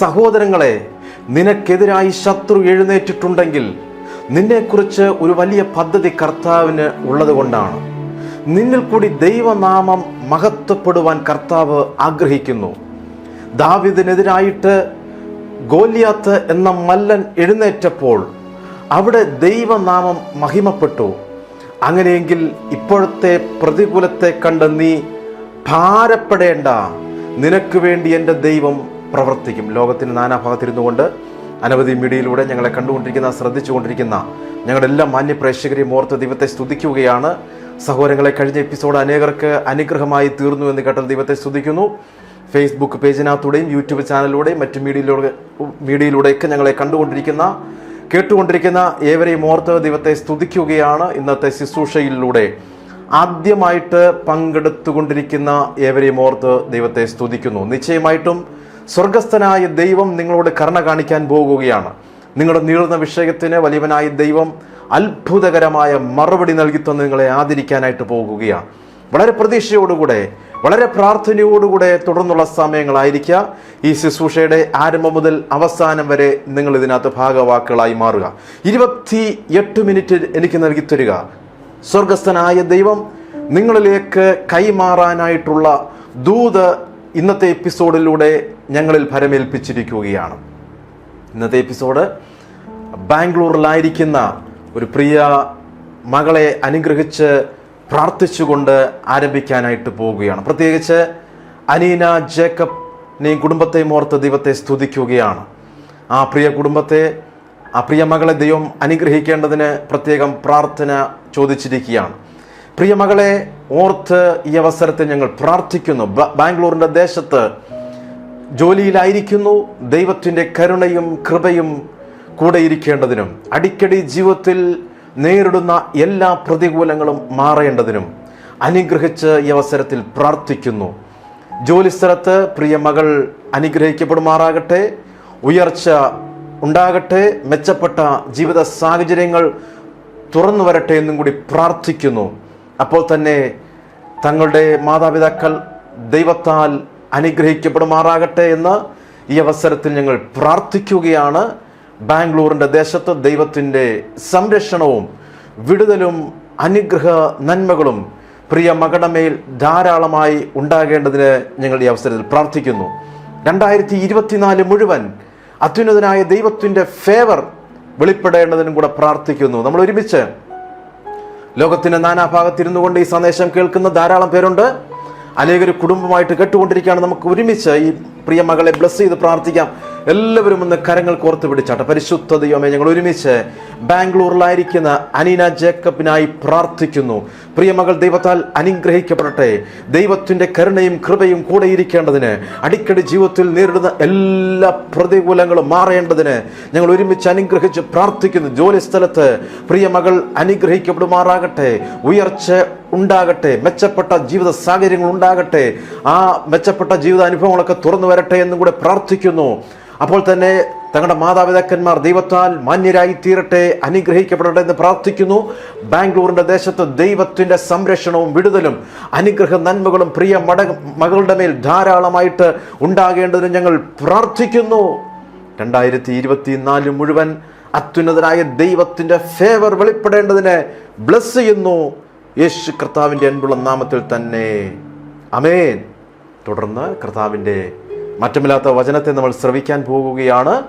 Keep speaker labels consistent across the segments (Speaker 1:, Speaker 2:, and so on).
Speaker 1: സഹോദരങ്ങളെ നിനക്കെതിരായി ശത്രു എഴുന്നേറ്റിട്ടുണ്ടെങ്കിൽ നിന്നെക്കുറിച്ച് ഒരു വലിയ പദ്ധതി കർത്താവിന് ഉള്ളതുകൊണ്ടാണ്. നിന്നിൽ കൂടി ദൈവനാമം മഹത്വപ്പെടുവാൻ കർത്താവ് ആഗ്രഹിക്കുന്നു. ദാവിദിനെതിരായിട്ട് ഗോലിയാത്ത് എന്ന മല്ലൻ എഴുന്നേറ്റപ്പോൾ അവിടെ ദൈവനാമം മഹിമപ്പെട്ടു. അങ്ങനെയെങ്കിൽ ഇപ്പോഴത്തെ പ്രതികൂലത്തെ കണ്ട് നീ ഭാരപ്പെടേണ്ട. നിനക്ക് വേണ്ടി എന്റെ ദൈവം പ്രവർത്തിക്കും. ലോകത്തിന് നാനാഭാഗത്തിരുന്നു കൊണ്ട് അനവധി മീഡിയയിലൂടെ ഞങ്ങളെ കണ്ടുകൊണ്ടിരിക്കുന്ന ശ്രദ്ധിച്ചുകൊണ്ടിരിക്കുന്ന ഞങ്ങളുടെ എല്ലാ മാന്യപ്രേക്ഷകരെയും ഓർത്ത് ദൈവത്തെ സ്തുതിക്കുകയാണ്. സഹോദരങ്ങളെ കഴിഞ്ഞ എപ്പിസോഡ് അനേകർക്ക് അനുഗ്രഹമായി തീർന്നു എന്ന് കേട്ടത് ദൈവത്തെ സ്തുതിക്കുന്നു. ഫേസ്ബുക്ക് പേജിനകത്തൂടെയും യൂട്യൂബ് ചാനലിലൂടെയും മറ്റ് മീഡിയയിലൂടെ മീഡിയയിലൂടെയൊക്കെ ഞങ്ങളെ കണ്ടുകൊണ്ടിരിക്കുന്ന കേട്ടുകൊണ്ടിരിക്കുന്ന ഏവരെയും ഓർത്ത് ദൈവത്തെ സ്തുതിക്കുകയാണ് ഇന്നത്തെ ശുശ്രൂഷയിലൂടെ. ആദ്യമായിട്ട് പങ്കെടുത്തുകൊണ്ടിരിക്കുന്ന ഏവരെയും ഓർത്ത് ദൈവത്തെ സ്തുതിക്കുന്നു. നിശ്ചയമായിട്ടും സ്വർഗസ്ഥനായ ദൈവം നിങ്ങളോട് കരുണ കാണിക്കാൻ പോകുകയാണ്. നിങ്ങളുടെ നീളുന്ന വിഷയത്തിന് വലിയവനായ ദൈവം അത്ഭുതകരമായ മറുപടി നൽകി തന്ന് നിങ്ങളെ ആദരിക്കാനായിട്ട് പോകുകയാണ്. വളരെ പ്രതീക്ഷയോടുകൂടെ വളരെ പ്രാർത്ഥനയോടുകൂടെ തുടർന്നുള്ള സമയങ്ങളായിരിക്കുക. ഈ ശുശ്രൂഷയുടെ ആരംഭം മുതൽ അവസാനം വരെ നിങ്ങൾ ഇതിനകത്ത് ഭാഗവാക്കുകളായി മാറുക. ഇരുപത്തി എട്ട് മിനിറ്റ് എനിക്ക് നൽകി തരിക. സ്വർഗസ്ഥനായ ദൈവം നിങ്ങളിലേക്ക് കൈമാറാനായിട്ടുള്ള ദൂത് ഇന്നത്തെ എപ്പിസോഡിലൂടെ ഞങ്ങളിൽ ഭരമേൽപ്പിച്ചിരിക്കുകയാണ്. ഇന്നത്തെ എപ്പിസോഡ് ബാംഗ്ലൂരിലായിരിക്കുന്ന ഒരു പ്രിയ മകളെ അനുഗ്രഹിച്ച് പ്രാർത്ഥിച്ചുകൊണ്ട് ആരംഭിക്കാനായിട്ട് പോവുകയാണ്. പ്രത്യേകിച്ച് അനീന ജേക്കബിനെയും കുടുംബത്തെ ഓർത്ത് ദൈവത്തെ സ്തുതിക്കുകയാണ്. ആ പ്രിയ കുടുംബത്തെ ആ പ്രിയ മകളെ ദൈവം അനുഗ്രഹിക്കേണ്ടതിന് പ്രത്യേകം പ്രാർത്ഥന ചോദിച്ചിരിക്കുകയാണ്. പ്രിയ മകളെ ഓർത്ത് ഈ അവസരത്തിൽ ഞങ്ങൾ പ്രാർത്ഥിക്കുന്നു. ബാംഗ്ലൂരിന്റെ ദേശത്ത് ജോലിയിലായിരിക്കുന്നു. ദൈവത്തിന്റെ കരുണയും കൃപയും കൂടെ ഇരിക്കേണ്ടതിനും അടിക്കടി ജീവിതത്തിൽ നേരിടുന്ന എല്ലാ പ്രതികൂലങ്ങളും മാറേണ്ടതിനും അനുഗ്രഹിച്ച് ഈ അവസരത്തിൽ പ്രാർത്ഥിക്കുന്നു. ജോലിസ്ഥലത്ത് പ്രിയ മകൾ അനുഗ്രഹിക്കപ്പെടുമാറാകട്ടെ ഉയർച്ച ഉണ്ടാകട്ടെ മെച്ചപ്പെട്ട ജീവിത സാഹചര്യങ്ങൾ തുറന്നു വരട്ടെ എന്നും കൂടി പ്രാർത്ഥിക്കുന്നു. അപ്പോൾ തന്നെ തങ്ങളുടെ മാതാപിതാക്കൾ ദൈവത്താൽ അനുഗ്രഹിക്കപ്പെടുമാറാകട്ടെ എന്ന് ഈ അവസരത്തിൽ ഞങ്ങൾ പ്രാർത്ഥിക്കുകയാണ്. ബാംഗ്ലൂരിന്റെ ദേശത്ത് ദൈവത്തിന്റെ സംരക്ഷണവും വിടുതലും അനുഗ്രഹ നന്മകളും പ്രിയ മകടമേൽ മേൽ ധാരാളമായി ഉണ്ടാകേണ്ടതിന് ഞങ്ങൾ ഈ അവസരത്തിൽ പ്രാർത്ഥിക്കുന്നു. രണ്ടായിരത്തി ഇരുപത്തിനാല് മുഴുവൻ അത്യുന്നതനായ ദൈവത്തിന്റെ ഫേവർ വെളിപ്പെടേണ്ടതിനും കൂടെ പ്രാർത്ഥിക്കുന്നു. നമ്മൾ ഒരുമിച്ച് ലോകത്തിന്റെ നാനാഭാഗത്തിരുന്നു കൊണ്ട് ഈ സന്ദേശം കേൾക്കുന്ന ധാരാളം പേരുണ്ട്. അനേകർ കുടുംബമായിട്ട് കേട്ടുകൊണ്ടിരിക്കുകയാണ്. നമുക്ക് ഒരുമിച്ച് ഈ പ്രിയ മകളെ ബ്ലസ് ചെയ്ത് പ്രാർത്ഥിക്കാം. എല്ലാവരും ഒന്ന് കരങ്ങൾ കോർത്ത് പിടിച്ചാട്ടെ. പരിശുദ്ധ ദൈവമേ ഞങ്ങൾ ഒരുമിച്ച് ബാംഗ്ലൂരിലായിരിക്കുന്ന അനീന ജേക്കബിനായി പ്രാർത്ഥിക്കുന്നു. പ്രിയമകൾ ദൈവത്താൽ അനുഗ്രഹിക്കപ്പെടട്ടെ. ദൈവത്തിന്റെ കരുണയും കൃപയും കൂടെ ഇരിക്കേണ്ടതിന് അടിക്കടി ജീവിതത്തിൽ നേരിടുന്ന എല്ലാ പ്രതികൂലങ്ങളും മാറേണ്ടതിന് ഞങ്ങൾ ഒരുമിച്ച് അനുഗ്രഹിച്ച് പ്രാർത്ഥിക്കുന്നു. ജോലി സ്ഥലത്ത് പ്രിയമകൾ അനുഗ്രഹിക്കപ്പെടുമാറാകട്ടെ. ഉയർച്ച ഉണ്ടാകട്ടെ. മെച്ചപ്പെട്ട ജീവിത സാഹചര്യങ്ങൾ ഉണ്ടാകട്ടെ. ആ മെച്ചപ്പെട്ട ജീവിത അനുഭവങ്ങളൊക്കെ തുറന്നു വരട്ടെ എന്നും കൂടെ പ്രാർത്ഥിക്കുന്നു. അപ്പോൾ തന്നെ തങ്ങളുടെ മാതാപിതാക്കന്മാർ ദൈവത്താൽ മാന്യരായി തീരട്ടെ അനുഗ്രഹിക്കപ്പെടട്ടെ എന്ന് പ്രാർത്ഥിക്കുന്നു. ബാംഗ്ലൂരിന്റെ ദേശത്ത് ദൈവത്തിന്റെ സംരക്ഷണവും വിടുതലും അനുഗ്രഹ നന്മകളും പ്രിയ മട മകളുടെ മേൽ ധാരാളമായിട്ട് ഉണ്ടാകേണ്ടതിന് ഞങ്ങൾ പ്രാർത്ഥിക്കുന്നു. രണ്ടായിരത്തി ഇരുപത്തിനാല് മുഴുവൻ അത്യുന്നതനായ ദൈവത്തിന്റെ ഫേവർ വെളിപ്പെടേണ്ടതിന് ബ്ലസ് ചെയ്യുന്നു. യേശു കർത്താവിന്റെ അൻപുള്ള നാമത്തിൽ തന്നെ. അമേൻ തുടർന്ന് കർത്താവിന്റെ മാറ്റമില്ലാത്ത വചനത്തെ നമ്മൾ ശ്രവിക്കാൻ പോകുകയാണ്.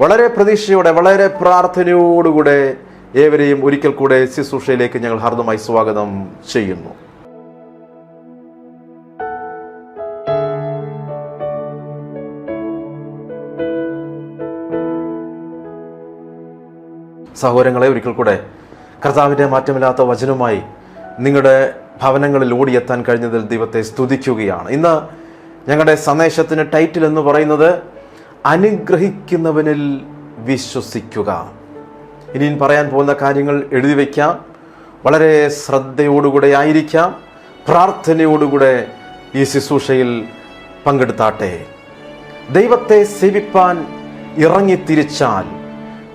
Speaker 1: വളരെ പ്രതീക്ഷയോടെ വളരെ പ്രാർത്ഥനയോടുകൂടെ ഏവരെയും ഒരിക്കൽ കൂടെ ശുശ്രൂഷയിലേക്ക് ഞങ്ങൾ ഹാർദമായി സ്വാഗതം ചെയ്യുന്നു. സഹോദരങ്ങളെ ഒരിക്കൽ കൂടെ കർത്താവിന്റെ മാറ്റമില്ലാത്ത വചനവുമായി നിങ്ങളുടെ ഭവനങ്ങളിൽ ഓടിയെത്താൻ കഴിഞ്ഞതിൽ ദൈവത്തെ സ്തുതിക്കുകയാണ്. ഇന്ന് ഞങ്ങളുടെ സന്ദേശത്തിന് ടൈറ്റിൽ എന്ന് പറയുന്നത് അനുഗ്രഹിക്കുന്നവനിൽ വിശ്വസിക്കുക. ഇനിയും പറയാൻ പോകുന്ന കാര്യങ്ങൾ എഴുതി വയ്ക്കാം വളരെ ശ്രദ്ധയോടുകൂടെ ആയിരിക്കാം. പ്രാർത്ഥനയോടുകൂടെ ഈ ശുശ്രൂഷയിൽ പങ്കെടുത്താട്ടെ. ദൈവത്തെ സേവിപ്പാൻ ഇറങ്ങിത്തിരിച്ചാൽ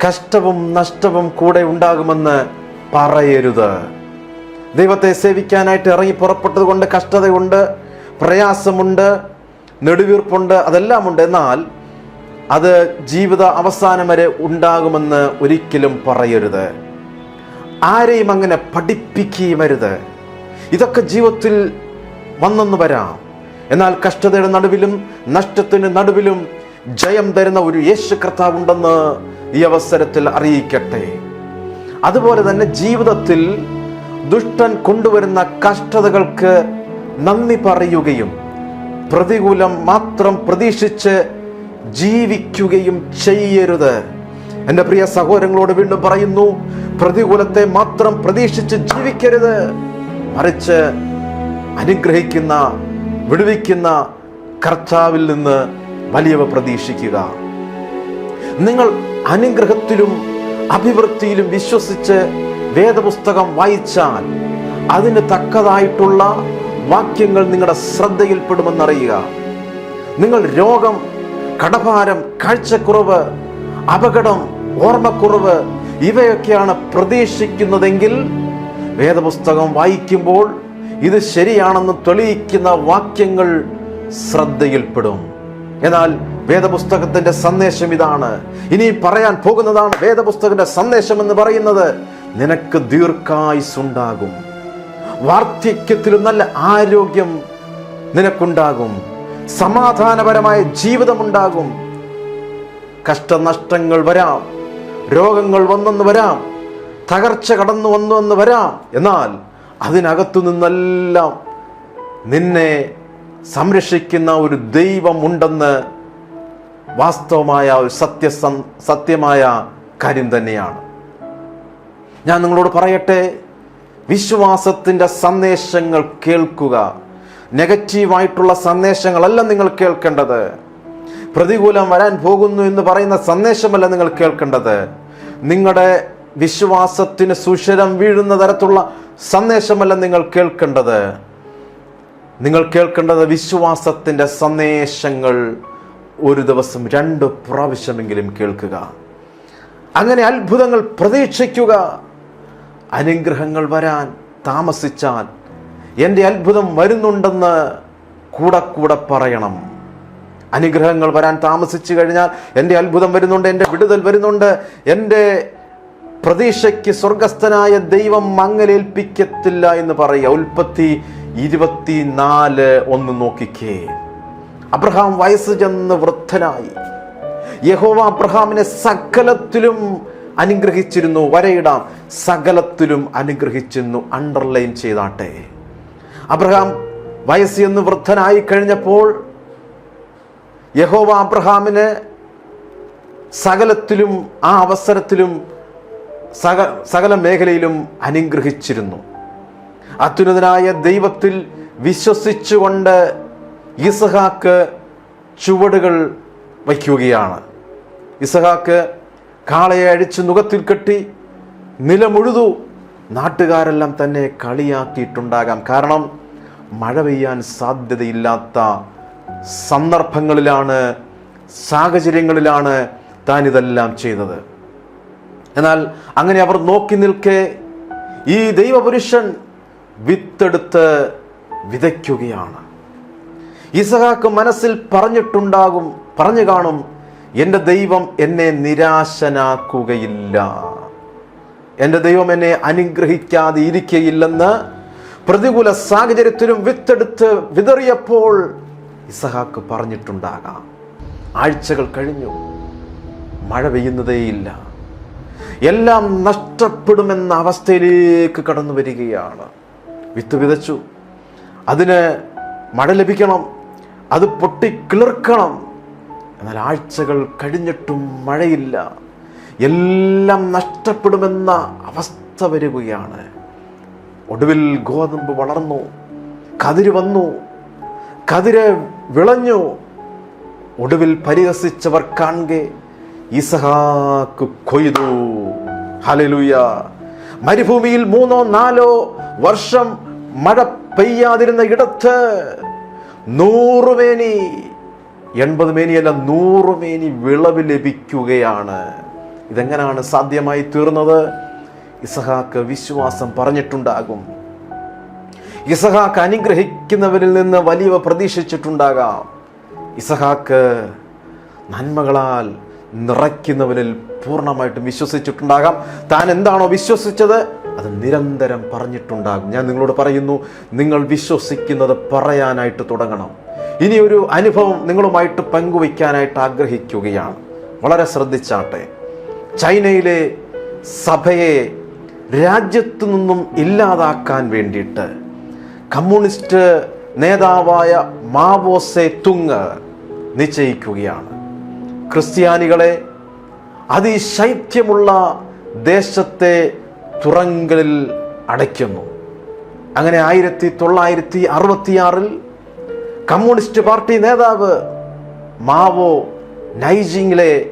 Speaker 1: കഷ്ടവും നഷ്ടവും കൂടെ ഉണ്ടാകുമെന്ന് പറയരുത്. ദൈവത്തെ സേവിക്കാനായിട്ട് ഇറങ്ങി പുറപ്പെട്ടത് കൊണ്ട് കഷ്ടതയുണ്ട് പ്രയാസമുണ്ട് നെടുവീർപ്പുണ്ട് അതെല്ലാം ഉണ്ട് എന്നാൽ അത് ജീവിത അവസാനം വരെ ഉണ്ടാകുമെന്ന് ഒരിക്കലും പറയരുത്. ആരെയും അങ്ങനെ പഠിപ്പിക്കുകയും അരുത്. ഇതൊക്കെ ജീവിതത്തിൽ വന്നെന്ന് വരാം. എന്നാൽ കഷ്ടതയുടെ നടുവിലും നഷ്ടത്തിന് നടുവിലും ജയം തരുന്ന ഒരു യേശു കർത്താവുണ്ടെന്ന് ഈ അവസരത്തിൽ അറിയിക്കട്ടെ. അതുപോലെ തന്നെ ജീവിതത്തിൽ ദുഷ്ടൻ കൊണ്ടുവരുന്ന കഷ്ടതകൾക്ക് നന്ദി പറയുകയും പ്രതികൂലം മാത്രം പ്രതീക്ഷിച്ച് ജീവിക്കുകയും ചെയ്യരുത്. എന്റെ പ്രിയ സഹോദരങ്ങളോട് വീണ്ടും പറയുന്നു പ്രതികൂലത്തെ മാത്രം പ്രതീക്ഷിച്ച് ജീവിക്കരുത്. മറിച്ച് അനുഗ്രഹിക്കുന്ന വിടുവിക്കുന്ന കർത്താവിൽ നിന്ന് വലിയവ പ്രതീക്ഷിക്കുക. നിങ്ങൾ അനുഗ്രഹത്തിലും അഭിവൃദ്ധിയിലും വിശ്വസിച്ച് വേദപുസ്തകം വായിച്ചാൽ അതിന് തക്കതായിട്ടുള്ള വാക്യങ്ങൾ നിങ്ങളുടെ ശ്രദ്ധയിൽപ്പെടുമെന്നറിയുക. നിങ്ങൾ രോഗം കടഭാരം കാഴ്ചക്കുറവ് അപകടം ഓർമ്മക്കുറവ് ഇവയൊക്കെയാണ് പ്രതീക്ഷിക്കുന്നതെങ്കിൽ വേദപുസ്തകം വായിക്കുമ്പോൾ ഇത് ശരിയാണെന്ന് തെളിയിക്കുന്ന വാക്യങ്ങൾ ശ്രദ്ധയിൽപ്പെടും. എന്നാൽ വേദപുസ്തകത്തിന്റെ സന്ദേശം ഇതാണ്. ഇനി പറയാൻ പോകുന്നതാണ് വേദപുസ്തകത്തിന്റെ സന്ദേശം എന്ന് പറയുന്നത് നിനക്ക് ദീർഘായുസുണ്ടാകും വാർദ്ധക്യത്തിലും നല്ല ആരോഗ്യം നിനക്കുണ്ടാകും. സമാധാനപരമായ ജീവിതമുണ്ടാകും. കഷ്ടനഷ്ടങ്ങൾ വരാം. രോഗങ്ങൾ വന്നെന്ന് വരാം. തകർച്ച കടന്നു വന്നു എന്ന് വരാം. എന്നാൽ അതിനകത്തു നിന്നെല്ലാം നിന്നെ സംരക്ഷിക്കുന്ന ഒരു ദൈവമുണ്ടെന്ന് വാസ്തവമായ ഒരു സത്യ സത്യമായ കാര്യം തന്നെയാണ്. ഞാൻ നിങ്ങളോട് പറയട്ടെ? വിശ്വാസത്തിന്റെ സന്ദേശങ്ങൾ കേൾക്കുക. നെഗറ്റീവായിട്ടുള്ള സന്ദേശങ്ങളല്ല നിങ്ങൾ കേൾക്കേണ്ടത്. പ്രതികൂലം വരാൻ പോകുന്നു എന്ന് പറയുന്ന സന്ദേശമല്ല നിങ്ങൾ കേൾക്കേണ്ടത്. നിങ്ങളുടെ വിശ്വാസത്തിന് സുശരം വീഴുന്ന തരത്തിലുള്ള സന്ദേശമല്ല നിങ്ങൾ കേൾക്കേണ്ടത്. നിങ്ങൾ കേൾക്കേണ്ടത് വിശ്വാസത്തിന്റെ സന്ദേശങ്ങൾ ഒരു ദിവസം രണ്ട് പ്രാവശ്യമെങ്കിലും കേൾക്കുക. അങ്ങനെ അത്ഭുതങ്ങൾ പ്രതീക്ഷിക്കുക. അനുഗ്രഹങ്ങൾ വരാൻ താമസിച്ചാൽ എന്റെ അത്ഭുതം വരുന്നുണ്ടെന്ന് കൂടെ കൂടെ പറയണം. അനുഗ്രഹങ്ങൾ വരാൻ താമസിച്ചു കഴിഞ്ഞാൽ എന്റെ അത്ഭുതം വരുന്നുണ്ട് എന്റെ വിടുതൽ വരുന്നുണ്ട്. എന്റെ പ്രതീക്ഷയ്ക്ക് സ്വർഗസ്ഥനായ ദൈവം മങ്ങലേൽപ്പിക്കത്തില്ല എന്ന് പറയുക. ഉൽപ്പത്തി ഇരുപത്തി നാല് ഒന്ന് നോക്കിക്കേ. അബ്രഹാം വയസ്സ് ചെന്ന് വൃദ്ധനായി. യഹോവ അബ്രഹാമിനെ സകലത്തിലും അനുഗ്രഹിച്ചിരുന്നു വരയിടാം. സകലത്തിലും അനുഗ്രഹിച്ചിരുന്നു അണ്ടർലൈൻ ചെയ്താട്ടെ. അബ്രഹാം വയസ്സ് എന്ന് വൃദ്ധനായി കഴിഞ്ഞപ്പോൾ യഹോവ അബ്രഹാമിന് സകലത്തിലും ആ അവസരത്തിലും സക സകല മേഖലയിലും അനുഗ്രഹിച്ചിരുന്നു. അത്യുന്നതനായ ദൈവത്തിൽ വിശ്വസിച്ചുകൊണ്ട് ഇസഹാക്ക് ചുവടുകൾ വയ്ക്കുകയാണ്. ഇസഹാക്ക് കാളയെ അഴിച്ച് മുഖത്തിൽ കെട്ടി നിലമുഴുതു. നാട്ടുകാരെല്ലാം തന്നെ കളിയാക്കിയിട്ടുണ്ടാകാം. കാരണം മഴ പെയ്യാൻ സാധ്യതയില്ലാത്ത സന്ദർഭങ്ങളിലാണ് സാഹചര്യങ്ങളിലാണ് താൻ ഇതെല്ലാം ചെയ്തത്. എന്നാൽ അങ്ങനെ അവർ നോക്കി നിൽക്കെ ഈ ദൈവപുരുഷൻ വിത്തെടുത്ത് വിതയ്ക്കുകയാണ്. ഇസഹാക്ക് മനസ്സിൽ പറഞ്ഞിട്ടുണ്ടാകും പറഞ്ഞു കാണും എന്റെ ദൈവം എന്നെ നിരാശനാക്കുകയില്ല. എന്റെ ദൈവം എന്നെ അനുഗ്രഹിക്കാതെ ഇരിക്കയില്ലെന്ന് പ്രതികൂല സാഹചര്യത്തിലും വിത്തെടുത്ത് വിതറിയപ്പോൾ ഇസഹാക്ക് പറഞ്ഞിട്ടുണ്ടാകാം. ആഴ്ചകൾ കഴിഞ്ഞു. മഴ പെയ്യുന്നതേയില്ല. എല്ലാം നഷ്ടപ്പെടുമെന്ന അവസ്ഥയിലേക്ക് കടന്നു വരികയാണ്. വിത്ത് വിതച്ചു. അതിന് മഴ ലഭിക്കണം. അത് പൊട്ടിക്കിളിർക്കണം എന്നാൽ ആഴ്ചകൾ കഴിഞ്ഞിട്ടും മഴയില്ല. എല്ലാം നഷ്ടപ്പെടുമെന്ന അവസ്ഥ വരികയാണ്. ഒടുവിൽ ഗോതമ്പ് വളർന്നു കതിര് വന്നു കതിര് വിളഞ്ഞു. ഒടുവിൽ പരിഹസിച്ചവർ കാണെ ഇസഹാക്ക് കൊയ്തു. ഹലലുയ മരുഭൂമിയിൽ മൂന്നോ നാലോ വർഷം മഴ പെയ്യാതിരുന്ന ഇടത്ത് നൂറുമേനി എൺപത് മേനിയല്ല നൂറ് മേനി വിളവ് ലഭിക്കുകയാണ്. ഇതെങ്ങനെയാണ് സാധ്യമായി തീർന്നത്? ഇസഹാക്ക് വിശ്വാസം പറഞ്ഞിട്ടുണ്ടാകും. ഇസഹാക്ക് അനുഗ്രഹിക്കുന്നവരിൽ നിന്ന് വലിയവ പ്രതീക്ഷിച്ചിട്ടുണ്ടാകാം. ഇസഹാക്ക് നന്മകളാൽ നിറയ്ക്കുന്നവരിൽ പൂർണമായിട്ടും വിശ്വസിച്ചിട്ടുണ്ടാകാം. താൻ എന്താണോ വിശ്വസിച്ചത്? അത് നിരന്തരം പറഞ്ഞിട്ടുണ്ടാകും. ഞാൻ നിങ്ങളോട് പറയുന്നു നിങ്ങൾ വിശ്വസിക്കുന്നത് പറയാനായിട്ട് തുടങ്ങണം. ഇനി ഒരു അനുഭവം നിങ്ങളുമായിട്ട് പങ്കുവയ്ക്കാനായിട്ട് ആഗ്രഹിക്കുകയാണ്. വളരെ ശ്രദ്ധിച്ചാട്ടെ. ചൈനയിലെ സഭയെ രാജ്യത്തു നിന്നും ഇല്ലാതാക്കാൻ വേണ്ടിയിട്ട് കമ്മ്യൂണിസ്റ്റ് നേതാവായ മാവോസെ തുങ് നിശ്ചയിക്കുകയാണ്. ക്രിസ്ത്യാനികളെ അതിശൈത്യമുള്ള ദേശത്തെ തുറങ്കലിൽ അടയ്ക്കുന്നു. അങ്ങനെ ആയിരത്തി തൊള്ളായിരത്തി അറുപത്തിയാറിൽ കമ്മ്യൂണിസ്റ്റ് പാർട്ടി നേതാവ് മാവോ നൈജിങ്ങിലെ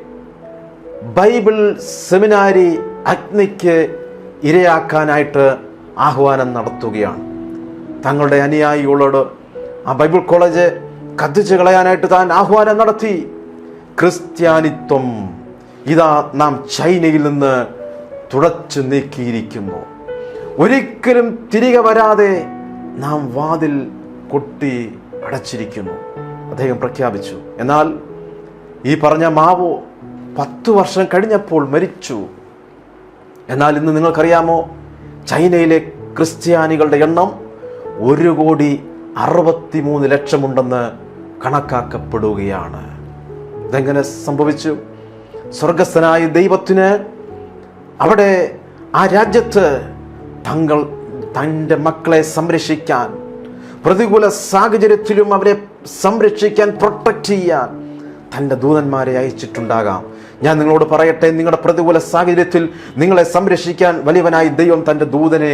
Speaker 1: ബൈബിൾ സെമിനാരി അഗ്നിക്ക് ഇരയാക്കാനായിട്ട് ആഹ്വാനം നടത്തുകയാണ്. തങ്ങളുടെ അനുയായികളോട് ആ ബൈബിൾ കോളേജ് കത്തിച്ചു കളയാനായിട്ട് താൻ ആഹ്വാനം നടത്തി. ക്രിസ്ത്യാനിത്വം ഇതാ നാം ചൈനയിൽ നിന്ന് തുടച്ചു നീക്കിയിരിക്കുന്നു. ഒരിക്കലും തിരികെ വരാതെ നാം വാതിൽ കൊട്ടി അടച്ചിരിക്കുന്നു. അദ്ദേഹം പ്രഖ്യാപിച്ചു എന്നാൽ ഈ പറഞ്ഞ മാവോ പത്ത് വർഷം കഴിഞ്ഞപ്പോൾ മരിച്ചു. എന്നാൽ ഇന്ന് നിങ്ങൾക്കറിയാമോ ചൈനയിലെ ക്രിസ്ത്യാനികളുടെ എണ്ണം ഒരു കോടി അറുപത്തിമൂന്ന് ലക്ഷമുണ്ടെന്ന് കണക്കാക്കപ്പെടുകയാണ്. ഇതെങ്ങനെ സംഭവിച്ചു? സ്വർഗസ്ഥനായ ദൈവത്തിന് അവിടെ ആ രാജ്യത്ത് തങ്ങൾ തന്റെ മക്കളെ സംരക്ഷിക്കാൻ പ്രതികൂല സാഹചര്യത്തിലും അവരെ സംരക്ഷിക്കാൻ പ്രൊട്ടക്റ്റ് ചെയ്യാൻ തന്റെ ദൂതന്മാരെ അയച്ചിട്ടുണ്ടാകാം. ഞാൻ നിങ്ങളോട് പറയട്ടെ നിങ്ങളുടെ പ്രതികൂല സാഹചര്യത്തിൽ നിങ്ങളെ സംരക്ഷിക്കാൻ വലിയവനായി ദൈവം തന്റെ ദൂതനെ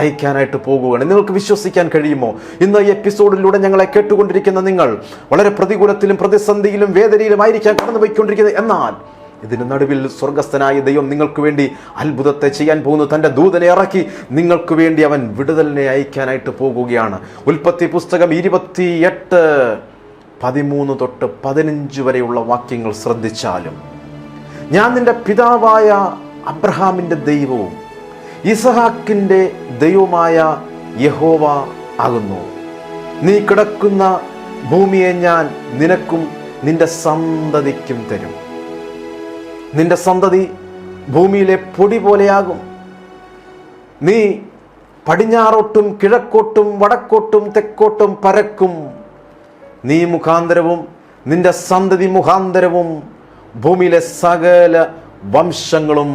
Speaker 1: അയക്കാനായിട്ട് പോകുകയാണ്. നിങ്ങൾക്ക് വിശ്വസിക്കാൻ കഴിയുമോ? ഇന്ന് ഈ എപ്പിസോഡിലൂടെ ഞങ്ങളെ കേട്ടുകൊണ്ടിരിക്കുന്ന നിങ്ങൾ വളരെ പ്രതികൂലത്തിലും പ്രതിസന്ധിയിലും വേദനയിലും ആയിരിക്കാൻ കടന്നുപോയിക്കൊണ്ടിരിക്കുന്നത് എന്നാൽ ഇതിന് നടുവിൽ സ്വർഗസ്ഥനായ ദൈവം നിങ്ങൾക്ക് വേണ്ടി അത്ഭുതത്തെ ചെയ്യാൻ പോകുന്നു. തന്റെ ദൂതനെ ഇറക്കി നിങ്ങൾക്ക് വേണ്ടി അവൻ വിടുതലിനെ അയക്കാനായിട്ട് പോകുകയാണ്. ഉൽപ്പത്തി പുസ്തകം ഇരുപത്തി എട്ട് പതിമൂന്ന് തൊട്ട് പതിനഞ്ച് വരെയുള്ള വാക്യങ്ങൾ ശ്രദ്ധിച്ചാലും ഞാൻ നിന്റെ പിതാവായ അബ്രഹാമിന്റെ ദൈവവും ഇസഹാക്കിന്റെ ദൈവമായ യഹോവ ആകുന്നു. നീ കിടക്കുന്ന ഭൂമിയെ ഞാൻ നിനക്കും നിന്റെ സന്തതിക്കും തരും. നിന്റെ സന്തതി ഭൂമിയിലെ പൊടി പോലെയാകും. നീ പടിഞ്ഞാറോട്ടും കിഴക്കോട്ടും വടക്കോട്ടും തെക്കോട്ടും പരക്കും. നീ മുഖാന്തരവും നിന്റെ സന്തതി മുഖാന്തരവും ഭൂമിയിലെ സകല വംശങ്ങളും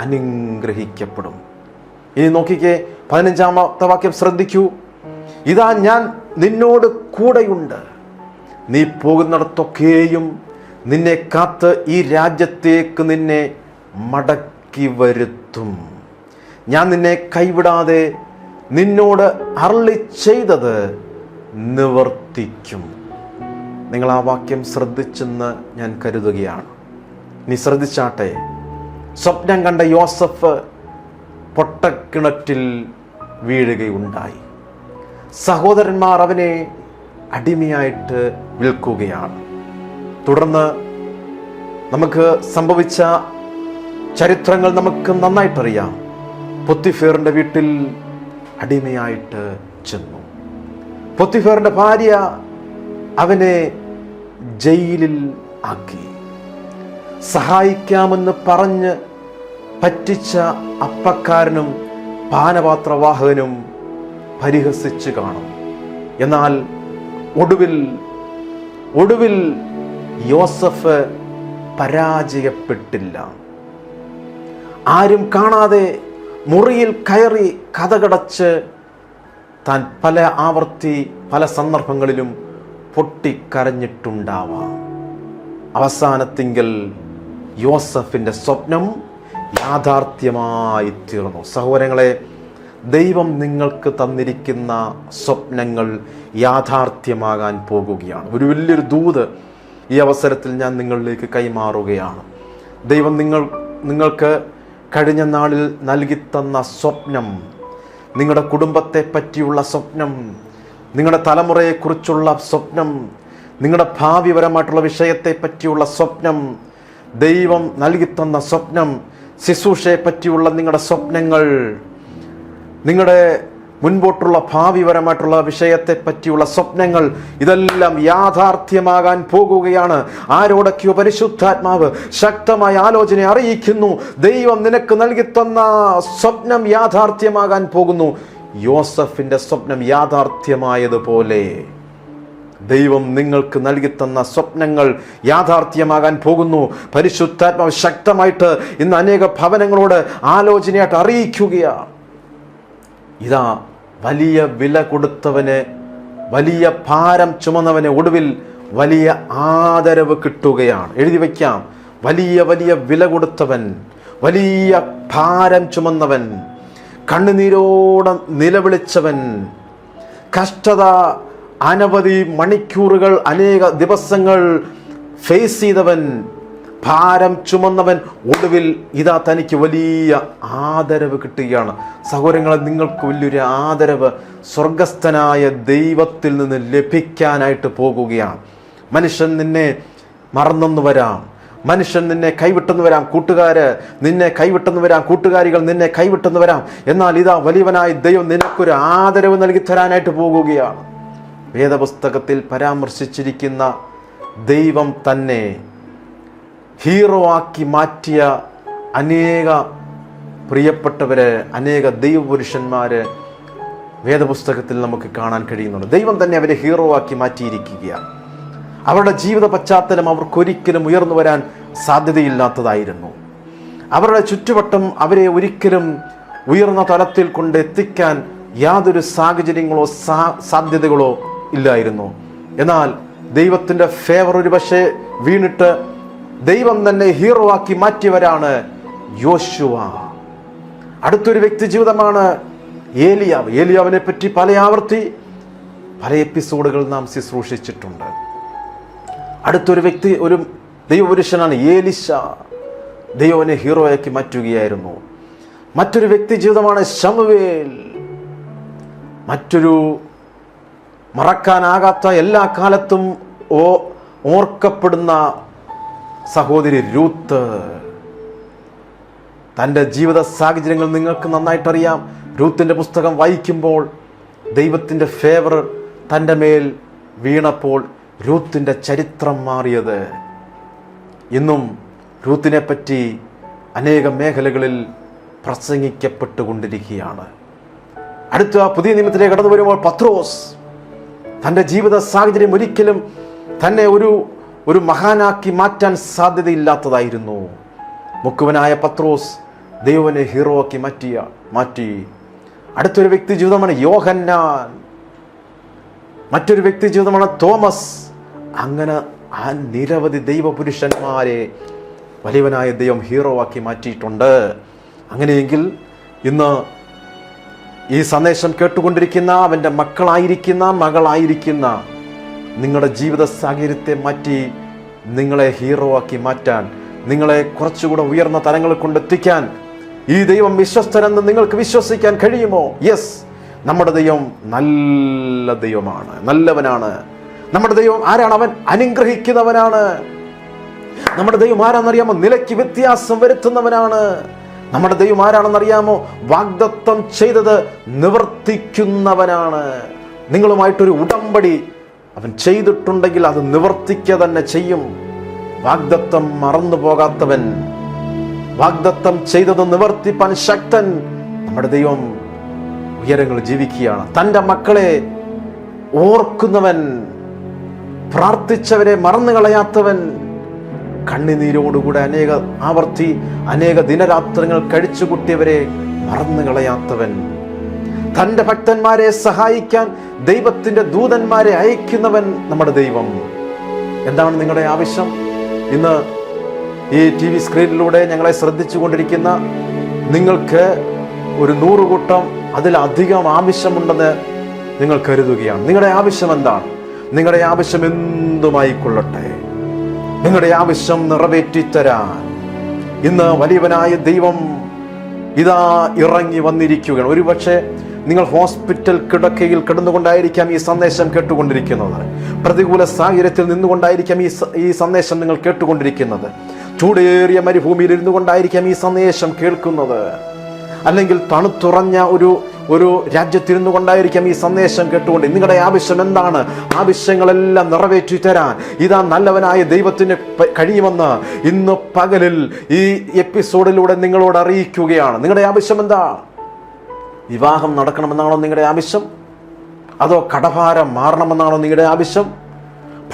Speaker 1: അനുഗ്രഹിക്കപ്പെടും. ഇനി നോക്കിക്കേ പതിനഞ്ചാമത്തെ വാക്യം ശ്രദ്ധിക്കൂ. ഇതാ ഞാൻ നിന്നോട് കൂടെയുണ്ട്. നീ പോകുന്നിടത്തൊക്കെയും നിന്നെ കാത്ത് ഈ രാജ്യത്തേക്ക് നിന്നെ മടക്കി വരുത്തും. ഞാൻ നിന്നെ കൈവിടാതെ നിന്നോട് അരളി ചെയ്തത് നിവർത്തിക്കും. നിങ്ങൾ ആ വാക്യം ശ്രദ്ധിച്ചെന്ന് ഞാൻ കരുതുകയാണ്. നീ ശ്രദ്ധിച്ചാട്ടെ? സ്വപ്നം കണ്ട യോസഫ് പൊട്ടക്കിണറ്റിൽ വീഴുകയുണ്ടായി. സഹോദരന്മാർ അവനെ അടിമയായിട്ട് വിൽക്കുകയാണ്. തുടർന്ന് നമുക്ക് സംഭവിച്ച ചരിത്രങ്ങൾ നമുക്ക് നന്നായിട്ടറിയാം. പൊത്തിഫേറിന്റെ വീട്ടിൽ അടിമയായിട്ട് ചെന്നു. പൊത്തിഫേറിന്റെ ഭാര്യ അവനെ ജയിലിൽ ആക്കി. സഹായിക്കാമെന്ന് പറഞ്ഞ് പറ്റിച്ച അപ്പക്കാരനും പാനപാത്രവാഹകനും പരിഹസിച്ച് കാണും. എന്നാൽ ഒടുവിൽ ഒടുവിൽ യോസഫ് പരാജയപ്പെട്ടില്ല. ആരും കാണാതെ മുറിയിൽ കയറി കഥകടച്ച് താൻ പല ആവർത്തി പല സന്ദർഭങ്ങളിലും പൊട്ടിക്കരഞ്ഞിട്ടുണ്ടാവാം. അവസാനത്തിങ്കിൽ യോസഫിന്റെ സ്വപ്നം യാഥാർത്ഥ്യമായി തീർന്നു. സഹോദരങ്ങളെ ദൈവം നിങ്ങൾക്ക് തന്നിരിക്കുന്ന സ്വപ്നങ്ങൾ യാഥാർത്ഥ്യമാകാൻ പോകുകയാണ്. ഒരു വലിയൊരു ദൂത് ഈ അവസരത്തിൽ ഞാൻ നിങ്ങളിലേക്ക് കൈമാറുകയാണ്. ദൈവം നിങ്ങൾ നിങ്ങൾക്ക് കഴിഞ്ഞ നാളിൽ നൽകിത്തന്ന സ്വപ്നം നിങ്ങളുടെ കുടുംബത്തെ പറ്റിയുള്ള സ്വപ്നം നിങ്ങളുടെ തലമുറയെക്കുറിച്ചുള്ള സ്വപ്നം നിങ്ങളുടെ ഭാവിപരമായിട്ടുള്ള വിഷയത്തെ പറ്റിയുള്ള സ്വപ്നം ദൈവം നൽകിത്തന്ന സ്വപ്നം ശിശൂഷയെ പറ്റിയുള്ള നിങ്ങളുടെ സ്വപ്നങ്ങൾ നിങ്ങളുടെ മുൻപോട്ടുള്ള ഭാവിപരമായിട്ടുള്ള വിഷയത്തെ പറ്റിയുള്ള സ്വപ്നങ്ങൾ ഇതെല്ലാം യാഥാർത്ഥ്യമാകാൻ പോകുകയാണ്. ആരോടൊക്കെയോ പരിശുദ്ധാത്മാവ് ശക്തമായ ആലോചന അറിയിക്കുന്നു. ദൈവം നിനക്ക് നൽകി തന്ന സ്വപ്നം യാഥാർത്ഥ്യമാകാൻ പോകുന്നു. യോസഫിന്റെ സ്വപ്നം യാഥാർത്ഥ്യമായതുപോലെ ദൈവം നിങ്ങൾക്ക് നൽകി തന്ന സ്വപ്നങ്ങൾ യാഥാർത്ഥ്യമാകാൻ പോകുന്നു. പരിശുദ്ധാത്മാവ് ശക്തമായിട്ട് ഇന്ന് അനേക ഭവനങ്ങളോട് ആലോചനയായിട്ട് അറിയിക്കുകയാണ്. ഇതാ വലിയ വില കൊടുത്തവന് വലിയ ഭാരം ചുമന്നവന് ഒടുവിൽ വലിയ ആദരവ് കിട്ടുകയാണ്. എഴുതി വയ്ക്കാം. വലിയ വലിയ വില കൊടുത്തവൻ വലിയ ഭാരം ചുമന്നവൻ കണ്ണുനീരോടെ നിലവിളിച്ചവൻ കഷ്ടത അനവധി മണിക്കൂറുകൾ അനേക ദിവസങ്ങൾ ഫേസ് ചെയ്തവൻ ഭാരം ചുമന്നവൻ ഒടുവിൽ ഇതാ തനിക്ക് വലിയ ആദരവ് കിട്ടുകയാണ്. സഹോദരങ്ങളെ നിങ്ങൾക്ക് വലിയൊരു ആദരവ് സ്വർഗസ്ഥനായ ദൈവത്തിൽ നിന്ന് ലഭിക്കാനായിട്ട് പോകുകയാണ്. മനുഷ്യൻ നിന്നെ മറന്നെന്ന് വരാം. മനുഷ്യൻ നിന്നെ കൈവിട്ടെന്ന് വരാം. കൂട്ടുകാര് നിന്നെ കൈവിട്ടെന്ന് വരാം. കൂട്ടുകാരികൾ നിന്നെ കൈവിട്ടെന്ന് വരാം. എന്നാൽ ഇതാ വലിയവനായ ദൈവം നിനക്കൊരു ആദരവ് നൽകി തരാനായിട്ട് പോകുകയാണ്. വേദപുസ്തകത്തിൽ പരാമർശിച്ചിരിക്കുന്ന ദൈവം തന്നെ ഹീറോ ആക്കി മാറ്റിയ അനേക പ്രിയപ്പെട്ടവരെ അനേക ദൈവപുരുഷന്മാര് വേദപുസ്തകത്തിൽ നമുക്ക് കാണാൻ കഴിയുന്നുണ്ട്. ദൈവം തന്നെ അവരെ ഹീറോ ആക്കി മാറ്റിയിരിക്കുകയാണ്. അവരുടെ ജീവിത പശ്ചാത്തലം അവർക്കൊരിക്കലും ഉയർന്നു വരാൻ സാധ്യതയില്ലാത്തതായിരുന്നു. അവരുടെ ചുറ്റുവട്ടം അവരെ ഒരിക്കലും ഉയർന്ന തലത്തിൽ കൊണ്ട് എത്തിക്കാൻ യാതൊരു സാഹചര്യങ്ങളോ സാ സാധ്യതകളോ ഇല്ലായിരുന്നു. എന്നാൽ ദൈവത്തിന്റെ ഫേവർ ഒരു പക്ഷേ വീണിട്ട് ദൈവം തന്നെ ഹീറോ ആക്കി മാറ്റിയവരാണ് യോശുവ. അടുത്തൊരു വ്യക്തി ജീവിതമാണ് ഏലിയാവ്. ഏലിയാവിനെ പറ്റി പല ആവർത്തി പല എപ്പിസോഡുകൾ നാം ശുശ്രൂഷിച്ചിട്ടുണ്ട്. അടുത്തൊരു വ്യക്തി ഒരു ദൈവപുരുഷനാണ് ഏലിശ. ദൈവനെ ഹീറോയാക്കി മാറ്റുകയായിരുന്നു. മറ്റൊരു വ്യക്തി ജീവിതമാണ് ശമുവേൽ. മറ്റൊരു മറക്കാനാകാത്ത എല്ലാ കാലത്തും ഓ ഓർക്കപ്പെടുന്ന സഹോദരി രൂത്ത് തന്റെ ജീവിത സാഹചര്യങ്ങൾ നിങ്ങൾക്ക് നന്നായിട്ടറിയാം. രൂത്തിന്റെ പുസ്തകം വായിക്കുമ്പോൾ ദൈവത്തിന്റെ ഫേവർ തന്റെ മേൽ വീണപ്പോൾ രൂത്തിന്റെ ചരിത്രം മാറിയത്. ഇന്നും രൂത്തിനെ പറ്റി അനേക മേഖലകളിൽ പ്രസംഗിക്കപ്പെട്ടുകൊണ്ടിരിക്കുകയാണ്. അടുത്ത പുതിയ നിയമത്തിലേക്ക് കടന്നു വരുമ്പോൾ പത്രോസ് തന്റെ ജീവിത സാഹചര്യം ഒരിക്കലും തന്നെ ഒരു ഒരു മഹാനാക്കി മാറ്റാൻ സാധ്യതയില്ലാത്തതായിരുന്നു. മുക്കുവനായ പത്രോസ് ദൈവനെ ഹീറോ ആക്കി മാറ്റിയ മാറ്റി. അടുത്തൊരു വ്യക്തി ജീവിതമാണ് യോഹന്നാൻ. മറ്റൊരു വ്യക്തി ജീവിതമാണ് തോമസ്. അങ്ങനെ ആ നിരവധി ദൈവപുരുഷന്മാരെ വലിയവനായ ദൈവം ഹീറോ ആക്കി മാറ്റിയിട്ടുണ്ട്. അങ്ങനെയെങ്കിൽ ഇന്ന് ഈ സന്ദേശം കേട്ടുകൊണ്ടിരിക്കുന്ന അവന്റെ മക്കളായിരിക്കുന്ന മകളായിരിക്കുന്ന നിങ്ങളുടെ ജീവിത സാഹചര്യത്തെ മാറ്റി നിങ്ങളെ ഹീറോ ആക്കി മാറ്റാൻ നിങ്ങളെ കുറച്ചുകൂടെ ഉയർന്ന തലങ്ങളിൽ കൊണ്ടെത്തിക്കാൻ ഈ ദൈവം വിശ്വസ്തനെന്ന് നിങ്ങൾക്ക് വിശ്വസിക്കാൻ കഴിയുമോ? യെസ് നമ്മുടെ ദൈവം നല്ല ദൈവമാണ് നല്ലവനാണ്. നമ്മുടെ ദൈവം ആരാണ്? അവൻ അനുഗ്രഹിക്കുന്നവനാണ്. നമ്മുടെ ദൈവം ആരാണെന്നറിയാമോ? നിലയ്ക്ക് വ്യത്യാസം വരുത്തുന്നവനാണ്. നമ്മുടെ ദൈവം ആരാണെന്നറിയാമോ? വാഗ്ദത്വം ചെയ്തത് നിവർത്തിക്കുന്നവനാണ്. നിങ്ങളുമായിട്ടൊരു ഉടമ്പടി അവൻ ചെയ്തിട്ടുണ്ടെങ്കിൽ അത് നിവർത്തിക്കുക തന്നെ ചെയ്യും. വാഗ്ദത്തം മറന്നു പോകാത്തവൻ വാഗ്ദത്തം ചെയ്തത് നിവർത്തിപ്പാൻ ശക്തൻ നമ്മുടെ ദൈവം ഉയരങ്ങൾ ജീവിക്കുകയാണ്. തന്റെ മക്കളെ ഓർക്കുന്നവൻ പ്രാർത്ഥിച്ചവരെ മറന്നു കളയാത്തവൻ കണ്ണുനീരോടുകൂടെ അനേക ആവർത്തി അനേക ദിനരാത്രങ്ങൾ കഴിച്ചുകൂട്ടിയവരെ മറന്നു കളയാത്തവൻ തന്റെ ഭക്തന്മാരെ സഹായിക്കാൻ ദൈവത്തിന്റെ ദൂതന്മാരെ അയക്കുന്നവൻ നമ്മുടെ ദൈവം. എന്താണ് നിങ്ങളുടെ ആവശ്യം? ഇന്ന് ഈ ടി വി സ്ക്രീനിലൂടെ ഞങ്ങളെ ശ്രദ്ധിച്ചു കൊണ്ടിരിക്കുന്ന നിങ്ങൾക്ക് ഒരു നൂറുകൂട്ടം അതിലധികം ആവശ്യമുണ്ടെന്ന് നിങ്ങൾ കരുതുകയാണ്. നിങ്ങളുടെ ആവശ്യം എന്താണ്? നിങ്ങളുടെ ആവശ്യം എന്തുമായിക്കൊള്ളട്ടെ? നിങ്ങളുടെ ആവശ്യം നിറവേറ്റിത്തരാൻ. ഇന്ന് വലിയവനായ ദൈവം ഇതാ ഇറങ്ങി വന്നിരിക്കുകയാണ്. ഒരുപക്ഷെ നിങ്ങൾ ഹോസ്പിറ്റൽ കിടക്കയിൽ കിടന്നുകൊണ്ടായിരിക്കാം ഈ സന്ദേശം കേട്ടുകൊണ്ടിരിക്കുന്നത്. പ്രതികൂല സാഹചര്യത്തിൽ നിന്നുകൊണ്ടായിരിക്കാം ഈ ഈ സന്ദേശം നിങ്ങൾ കേട്ടുകൊണ്ടിരിക്കുന്നത്. ചൂടേറിയ മരുഭൂമിയിൽ ഇരുന്നു കൊണ്ടായിരിക്കാം ഈ സന്ദേശം കേൾക്കുന്നത്. അല്ലെങ്കിൽ തണുത്തുറഞ്ഞ ഒരു ഒരു രാജ്യത്തിരുന്നു കൊണ്ടായിരിക്കാം ഈ സന്ദേശം കേട്ടുകൊണ്ട് നിങ്ങളുടെ ആവശ്യം എന്താണ്? ആവശ്യങ്ങളെല്ലാം നിറവേറ്റി തരാൻ ഇതാ നല്ലവനായ ദൈവത്തിന് കഴിയുമെന്ന് ഇന്ന് പകലിൽ ഈ എപ്പിസോഡിലൂടെ നിങ്ങളോട് അറിയിക്കുകയാണ്. നിങ്ങളുടെ ആവശ്യം എന്താ? വിവാഹം നടക്കണമെന്നാണോ നിങ്ങളുടെ ആവശ്യം? അതോ കടഭാരം മാറണമെന്നാണോ നിങ്ങളുടെ ആവശ്യം?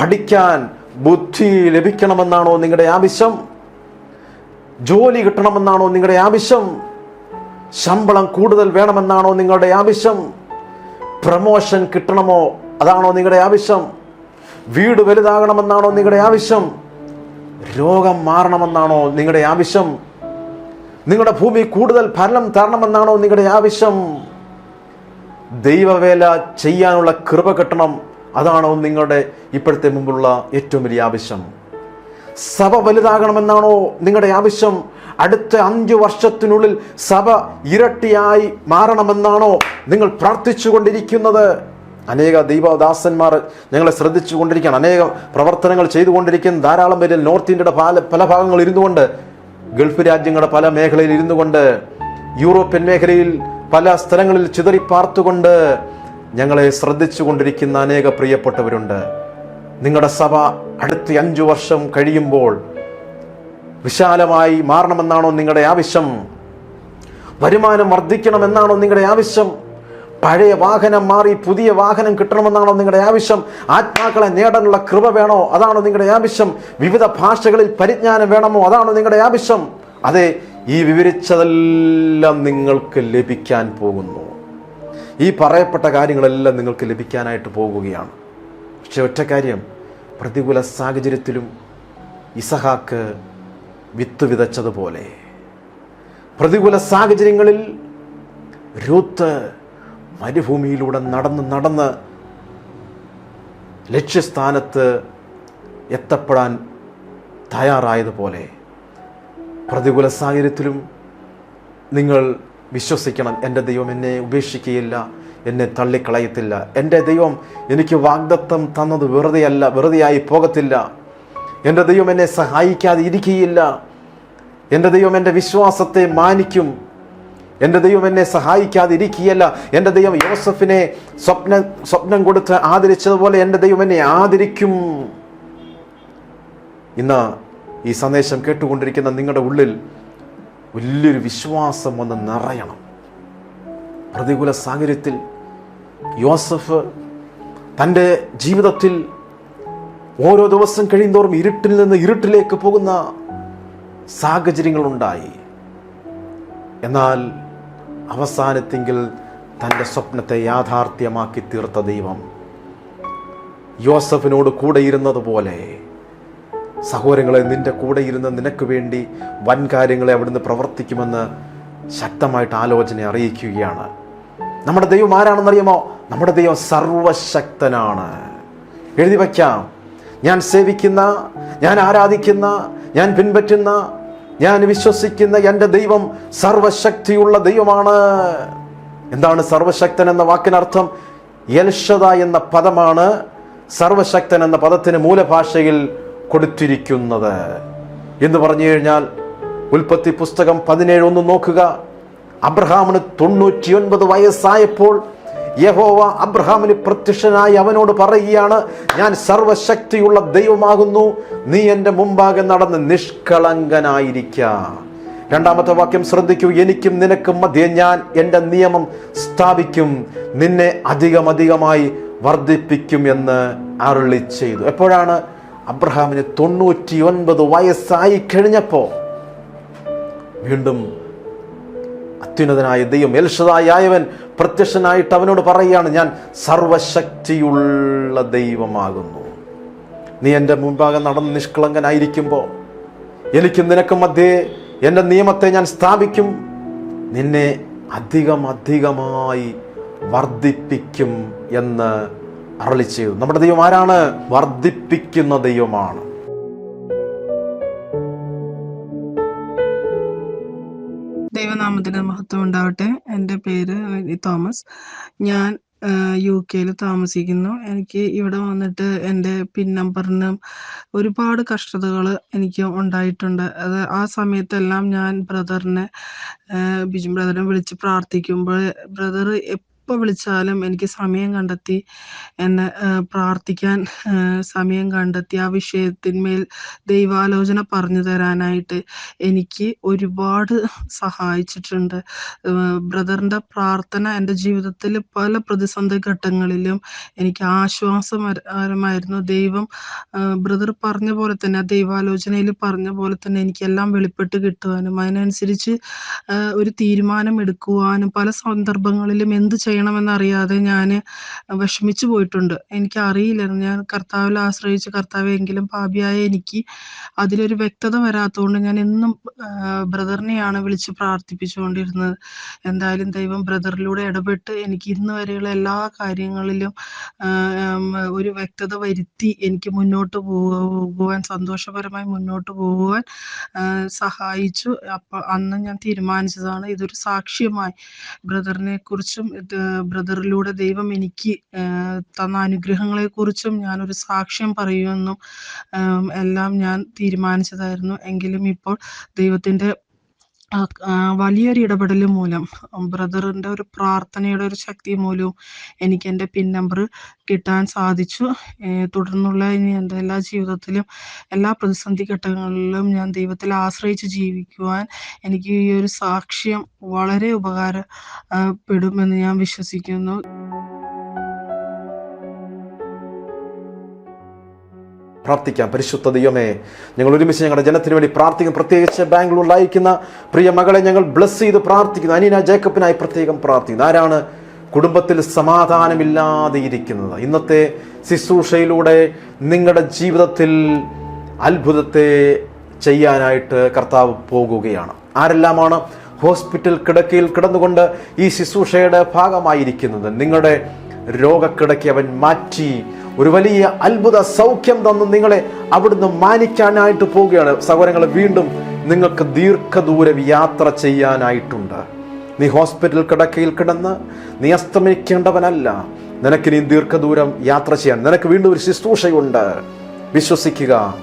Speaker 1: പഠിക്കാൻ ബുദ്ധി ലഭിക്കണമെന്നാണോ നിങ്ങളുടെ ആവശ്യം? ജോലി കിട്ടണമെന്നാണോ നിങ്ങളുടെ ആവശ്യം? ശമ്പളം കൂടുതൽ വേണമെന്നാണോ നിങ്ങളുടെ ആവശ്യം? പ്രമോഷൻ കിട്ടണമോ? അതാണോ നിങ്ങളുടെ ആവശ്യം? വീട് വലുതാകണമെന്നാണോ നിങ്ങളുടെ ആവശ്യം? രോഗം മാറണമെന്നാണോ നിങ്ങളുടെ ആവശ്യം? നിങ്ങളുടെ ഭൂമി കൂടുതൽ ഫലം തരണമെന്നാണോ നിങ്ങളുടെ ആവശ്യം? ദൈവവേല ചെയ്യാനുള്ള കൃപ കിട്ടണം അതാണോ നിങ്ങളുടെ ഇപ്പോഴത്തെ മുമ്പുള്ള ഏറ്റവും വലിയ ആവശ്യം. സഭ വലുതാകണമെന്നാണോ നിങ്ങളുടെ ആവശ്യം? അടുത്ത അഞ്ചു വർഷത്തിനുള്ളിൽ സഭ ഇരട്ടിയായി മാറണമെന്നാണോ നിങ്ങൾ പ്രാർത്ഥിച്ചു കൊണ്ടിരിക്കുന്നത് അനേക ദൈവദാസന്മാർ ഞങ്ങളെ ശ്രദ്ധിച്ചു കൊണ്ടിരിക്കുകയാണ് അനേക പ്രവർത്തനങ്ങൾ ചെയ്തുകൊണ്ടിരിക്കുന്ന. ധാരാളം പേരിൽ നോർത്ത് ഇന്ത്യയുടെ പല പല ഭാഗങ്ങൾ ഇരുന്നുകൊണ്ട് ഗൾഫ് രാജ്യങ്ങളുടെ പല മേഖലയിൽ ഇരുന്നു കൊണ്ട് യൂറോപ്യൻ മേഖലയിൽ പല സ്ഥലങ്ങളിൽ ചിതറി ചിതറിപ്പാർത്തുകൊണ്ട് ഞങ്ങളെ ശ്രദ്ധിച്ചു കൊണ്ടിരിക്കുന്ന അനേക പ്രിയപ്പെട്ടവരുണ്ട്. നിങ്ങളുടെ സഭ അടുത്ത അഞ്ചു വർഷം കഴിയുമ്പോൾ വിശാലമായി മാറണമെന്നാണോ നിങ്ങളുടെ ആവശ്യം? വരുമാനം വർദ്ധിക്കണമെന്നാണോ നിങ്ങളുടെ ആവശ്യം? പഴയ വാഹനം മാറി പുതിയ വാഹനം കിട്ടണമെന്നാണോ നിങ്ങളുടെ ആവശ്യം? ആത്മാക്കളെ നേടാനുള്ള കൃപ വേണോ? അതാണോ നിങ്ങളുടെ ആവശ്യം? വിവിധ ഭാഷകളിൽ പരിജ്ഞാനം വേണമോ? അതാണോ നിങ്ങളുടെ ആവശ്യം? അതെ ഈ വിവരിച്ചതെല്ലാം നിങ്ങൾക്ക് ലഭിക്കാൻ പോകുന്നു. ഈ പറയപ്പെട്ട കാര്യങ്ങളെല്ലാം നിങ്ങൾക്ക് ലഭിക്കാനായിട്ട് പോകുകയാണ്. പക്ഷെ ഒറ്റ കാര്യം പ്രതികൂല സാഹചര്യത്തിലും ഇസഹാക്ക് വിത്ത് വിതച്ചതുപോലെ. പ്രതികൂല സാഹചര്യങ്ങളിൽ രൂത്ത് മരുഭൂമിയിലൂടെ നടന്ന് നടന്ന് ലക്ഷ്യസ്ഥാനത്ത് എത്തപ്പെടാൻ തയ്യാറായതുപോലെ പ്രതികൂല സാഹചര്യത്തിലും നിങ്ങൾ വിശ്വസിക്കണം എന്റെ ദൈവം എന്നെ ഉപേക്ഷിക്കുകയില്ല എന്നെ തള്ളിക്കളയത്തില്ല എന്റെ ദൈവം എനിക്ക് വാഗ്ദത്തം തന്നത് വെറുതെയല്ല വെറുതെയായി പോകത്തില്ല എന്റെ ദൈവം എന്നെ സഹായിക്കാതെ ഇരിക്കുകയില്ല എന്റെ ദൈവം എന്റെ വിശ്വാസത്തെ മാനിക്കും എന്റെ ദൈവം എന്നെ സഹായിക്കാതെ ഇരിക്കുകയല്ല എന്റെ ദൈവം യോസഫിനെ സ്വപ്ന സ്വപ്നം കൊടുത്ത് ആദരിച്ചതുപോലെ എന്റെ ദൈവം എന്നെ ആദരിക്കും. ഇന്ന് ഈ സന്ദേശം കേട്ടുകൊണ്ടിരിക്കുന്ന നിങ്ങളുടെ ഉള്ളിൽ വലിയൊരു വിശ്വാസം വന്ന് നിറയണം. പ്രതികൂല സാഹചര്യത്തിൽ യോസഫ് തന്റെ ജീവിതത്തിൽ ഓരോ ദിവസം കഴിയുന്തോറും ഇരുട്ടിൽ നിന്ന് ഇരുട്ടിലേക്ക് പോകുന്ന സാഹചര്യങ്ങളുണ്ടായി. എന്നാൽ അവസാനത്തെങ്കിൽ തന്റെ സ്വപ്നത്തെ യാഥാർത്ഥ്യമാക്കി തീർത്ത ദൈവം. യോസഫിനോട് കൂടെ ഇരുന്നതുപോലെ സഹോദരങ്ങളെ നിന്റെ കൂടെ ഇരുന്ന് നിനക്ക് വേണ്ടി വൻ കാര്യങ്ങളെ അവിടുന്ന് പ്രവർത്തിക്കുമെന്ന് ശക്തമായിട്ട് ആലോചന അറിയിക്കുകയാണ്. നമ്മുടെ ദൈവം ആരാണെന്നറിയാമോ? നമ്മുടെ ദൈവം സർവശക്തനാണ്. എഴുതി വയ്ക്കാം. ഞാൻ സേവിക്കുന്ന ഞാൻ ആരാധിക്കുന്ന ഞാൻ പിൻപറ്റുന്ന ഞാൻ വിശ്വസിക്കുന്ന എന്റെ ദൈവം സർവശക്തിയുള്ള ദൈവമാണ്. എന്താണ് സർവശക്തൻ എന്ന വാക്കിനർത്ഥം? യൽഷത എന്ന പദമാണ് സർവശക്തൻ എന്ന പദത്തിന് മൂലഭാഷയിൽ കൊടുത്തിരിക്കുന്നത്. എന്ന് പറഞ്ഞു കഴിഞ്ഞാൽ ഉൽപ്പത്തി പുസ്തകം പതിനേഴ് ഒന്ന് നോക്കുക. അബ്രഹാമിന് തൊണ്ണൂറ്റിയൊൻപത് വയസ്സായപ്പോൾ യഹോവ അബ്രഹാമിന് പ്രത്യക്ഷനായി അവനോട് പറയുകയാണ് ഞാൻ സർവശക്തിയുള്ള ദൈവമാകുന്നു. നീ എന്റെ മുമ്പാകെ നടന്ന് നിഷ്കളങ്കനായിരിക്ക. രണ്ടാമത്തെ വാക്യം ശ്രദ്ധിക്കൂ എനിക്കും നിനക്കും മധ്യേ ഞാൻ എന്റെ നിയമം സ്ഥാപിക്കും. നിന്നെ അധികം അധികമായി വർദ്ധിപ്പിക്കും എന്ന് അരുളി ചെയ്തു. എപ്പോഴാണ് അബ്രഹാമിന് തൊണ്ണൂറ്റി ഒൻപത് വയസ്സായി കഴിഞ്ഞപ്പോൾ വീണ്ടും അത്യുന്നതനായ ദൈവം എൽഷതായവൻ പ്രത്യക്ഷനായിട്ട് അവനോട് പറയുകയാണ് ഞാൻ സർവശക്തിയുള്ള ദൈവമാകുന്നു. നീ എന്റെ മുൻപാകെ നടന്ന് നിഷ്കളങ്കനായിരിക്കുമ്പോൾ എനിക്കും നിനക്കും മധ്യേ എന്റെ നിയമത്തെ ഞാൻ സ്ഥാപിക്കും. നിന്നെ അധികം അധികമായി വർദ്ധിപ്പിക്കും എന്ന് അരളി ചെയ്തു നമ്മുടെ ദൈവം ആരാണ്? വർദ്ധിപ്പിക്കുന്ന ദൈവമാണ്.
Speaker 2: ദൈവനാമത്തിന് മഹത്വം ഉണ്ടാവട്ടെ. എന്റെ പേര് തോമസ്. ഞാൻ യു കെയിൽ താമസിക്കുന്നു. എനിക്ക് ഇവിടെ വന്നിട്ട് എന്റെ പിൻ നമ്പറിനും ഒരുപാട് കഷ്ടതകൾ എനിക്ക് ഉണ്ടായിട്ടുണ്ട്. അത് ആ സമയത്തെല്ലാം ഞാൻ ബ്രദറിനെ ബിജു ബ്രദറിനെ വിളിച്ച് പ്രാർത്ഥിക്കുമ്പോൾ ബ്രദർ എപ്പോൾ വിളിച്ചാലും എനിക്ക് സമയം കണ്ടെത്തി എന്നെ പ്രാർത്ഥിക്കാൻ സമയം കണ്ടെത്തി ആ വിഷയത്തിന്മേൽ ദൈവാലോചന പറഞ്ഞു തരാനായിട്ട് എനിക്ക് ഒരുപാട് സഹായിച്ചിട്ടുണ്ട്. ബ്രദറിന്റെ പ്രാർത്ഥന എന്റെ ജീവിതത്തിൽ പല പ്രതിസന്ധി ഘട്ടങ്ങളിലും എനിക്ക് ആശ്വാസമായിരുന്നു ദൈവം ബ്രദർ പറഞ്ഞ പോലെ തന്നെ ദൈവാലോചനയിൽ പറഞ്ഞ പോലെ തന്നെ എനിക്കെല്ലാം വെളിപ്പെട്ട് കിട്ടുവാനും അതിനനുസരിച്ച് ഒരു തീരുമാനം എടുക്കുവാനും പല സന്ദർഭങ്ങളിലും എന്ത് ചെയ്യണമെന്നറിയാതെ ഞാൻ വിഷമിച്ചു പോയിട്ടുണ്ട്. എനിക്ക് അറിയില്ലായിരുന്നു ഞാൻ കർത്താവിൽ ആശ്രയിച്ച് കർത്താവെങ്കിലും പാപിയായ എനിക്ക് അതിലൊരു വ്യക്തത വരാത്തതുകൊണ്ട് ഞാൻ എന്നും ബ്രദറിനെയാണ് വിളിച്ച് പ്രാർത്ഥിപ്പിച്ചുകൊണ്ടിരുന്നത്. എന്തായാലും ദൈവം ബ്രദറിലൂടെ ഇടപെട്ട് എനിക്ക് ഇന്ന് വരെയുള്ള എല്ലാ കാര്യങ്ങളിലും ഒരു വ്യക്തത വരുത്തി എനിക്ക് മുന്നോട്ട് പോകുവാൻ സന്തോഷപരമായി മുന്നോട്ട് പോകുവാൻ സഹായിച്ചു. അപ്പം അന്ന് ഞാൻ തീരുമാനിച്ചതാണ് ഇതൊരു സാക്ഷ്യമായി. ബ്രദറിനെ കുറിച്ചും ഇത് ബ്രദറിലൂടെ ദൈവം എനിക്ക് തന്ന അനുഗ്രഹങ്ങളെ കുറിച്ചും ഞാനൊരു സാക്ഷ്യം പറയുമെന്നും എല്ലാം ഞാൻ തീരുമാനിച്ചതായിരുന്നു. എങ്കിലും ഇപ്പോൾ ദൈവത്തിന്റെ വലിയൊരു ഇടപെടൽ മൂലം ബ്രദറിന്റെ ഒരു പ്രാർത്ഥനയുടെ ഒരു ശക്തി മൂലവും എനിക്ക് എന്റെ പിൻ നമ്പർ കിട്ടാൻ സാധിച്ചു. തുടർന്നുള്ള ഇനി എന്റെ എല്ലാ ജീവിതത്തിലും എല്ലാ പ്രതിസന്ധി ഘട്ടങ്ങളിലും ഞാൻ ദൈവത്തിൽ ആശ്രയിച്ച് ജീവിക്കുവാൻ എനിക്ക് ഈ ഒരു സാക്ഷ്യം വളരെ ഉപകാരപ്പെടുമെന്ന് ഞാൻ വിശ്വസിക്കുന്നു.
Speaker 1: പ്രാർത്ഥിക്കാം. പരിശുദ്ധ ദൈവമേ ഞങ്ങൾ ഒരുമിച്ച് ഞങ്ങളുടെ ജനത്തിന് വേണ്ടി പ്രാർത്ഥിക്കും പ്രത്യേകിച്ച് ബാംഗ്ലൂരിലായിരിക്കുന്ന പ്രിയ മകളെ ഞങ്ങൾ ബ്ലസ് ചെയ്ത് പ്രാർത്ഥിക്കുന്നു. അനീന ജേക്കബിനായി പ്രത്യേകം പ്രാർത്ഥിക്കുന്നു. ആരാണ് കുടുംബത്തിൽ സമാധാനമില്ലാതെ ഇരിക്കുന്നത്? ഇന്നത്തെ ശുശ്രൂഷയിലൂടെ നിങ്ങളുടെ ജീവിതത്തിൽ അത്ഭുതത്തെ ചെയ്യാനായിട്ട് കർത്താവ് പോകുകയാണ്. ആരെല്ലാമാണ് ഹോസ്പിറ്റൽ കിടക്കയിൽ കിടന്നുകൊണ്ട് ഈ ശുശ്രൂഷയുടെ ഭാഗമായിരിക്കുന്നത്? നിങ്ങളുടെ രോഗക്കിടക്കി അവൻ മാറ്റി ഒരു വലിയ അത്ഭുത സൗഖ്യം തന്ന് നിങ്ങളെ അവിടുന്ന് മാനിക്കാനായിട്ട് പോവുകയാണ്. സഹോദരങ്ങൾ വീണ്ടും നിങ്ങൾക്ക് ദീർഘദൂര യാത്ര ചെയ്യാനായിട്ടുണ്ട്. നീ ഹോസ്പിറ്റൽ കിടക്കയിൽ കിടന്ന് നീ അസ്തമിക്കേണ്ടവനല്ല. നിനക്ക് നീ ദീർഘദൂരം യാത്ര ചെയ്യാൻ. നിനക്ക് വീണ്ടും ഒരു ശുശ്രൂഷയുണ്ട്. വിശ്വസിക്കുക.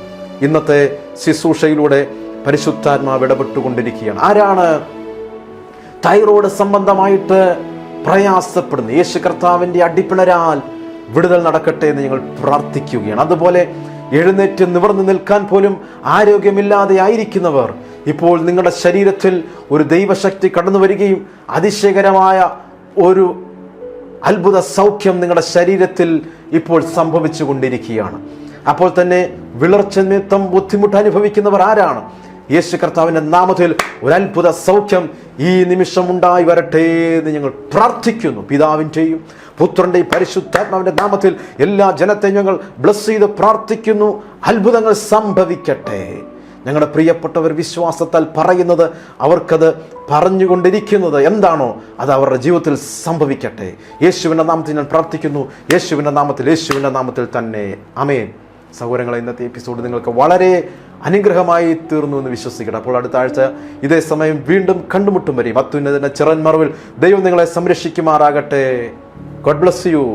Speaker 1: ഇന്നത്തെ ശുശ്രൂഷയിലൂടെ പരിശുദ്ധാത്മാവ് ഇടപെട്ടുകൊണ്ടിരിക്കുകയാണ്. ആരാണ് തൈറോയ്ഡ് സംബന്ധമായിട്ട് പ്രയാസപ്പെടുന്നു യേശു കർത്താവിന്റെ അടിപ്പിണരാൽ വിടുതൽ നടക്കട്ടെ എന്ന് ഞങ്ങൾ പ്രാർത്ഥിക്കുകയാണ്. അതുപോലെ എഴുന്നേറ്റ് നിവർന്നു നിൽക്കാൻ പോലും ആരോഗ്യമില്ലാതെ ആയിരിക്കുന്നവർ ഇപ്പോൾ നിങ്ങളുടെ ശരീരത്തിൽ ഒരു ദൈവശക്തി കടന്നു വരികയും അതിശയകരമായ ഒരു അത്ഭുത സൗഖ്യം നിങ്ങളുടെ ശരീരത്തിൽ ഇപ്പോൾ സംഭവിച്ചു കൊണ്ടിരിക്കുകയാണ് അപ്പോൾ തന്നെ വിളർച്ച നിമിത്തം ബുദ്ധിമുട്ട് അനുഭവിക്കുന്നവർ ആരാണ്? യേശു കർത്താവിന്റെ നാമത്തിൽ ഒരു അത്ഭുത സൗഖ്യം ഈ നിമിഷം ഉണ്ടായി വരട്ടെ എന്ന് ഞങ്ങൾ പ്രാർത്ഥിക്കുന്നു. പിതാവിന്റെയും പുത്രന്റെയും പരിശുദ്ധാത്മാവിന്റെ നാമത്തിൽ എല്ലാ ജനത്തെയും ഞങ്ങൾ ബ്ലസ് ചെയ്ത് പ്രാർത്ഥിക്കുന്നു. അത്ഭുതങ്ങൾ സംഭവിക്കട്ടെ. ഞങ്ങളുടെ പ്രിയപ്പെട്ടവർ വിശ്വാസത്താൽ പറയുന്നത് അവർക്കത് പറഞ്ഞുകൊണ്ടിരിക്കുന്നത് എന്താണോ അത് അവരുടെ ജീവിതത്തിൽ സംഭവിക്കട്ടെ. യേശുവിന്റെ നാമത്തിൽ ഞാൻ പ്രാർത്ഥിക്കുന്നു. യേശുവിന്റെ നാമത്തിൽ യേശുവിന്റെ നാമത്തിൽ തന്നെ. അമേൻ സഹോദരങ്ങളെ ഇന്നത്തെ എപ്പിസോഡ് നിങ്ങൾക്ക് വളരെ അനുഗ്രഹമായി തീർന്നു എന്ന് വിശ്വസിക്കട്ടെ അപ്പോൾ അടുത്ത ആഴ്ച ഇതേ സമയം വീണ്ടും കണ്ടുമുട്ടും വരെയും. അത്യുന്നതിന്റെ ചിറന്മറവിൽ മറവിൽ ദൈവം നിങ്ങളെ സംരക്ഷിക്കുമാറാകട്ടെ. God bless you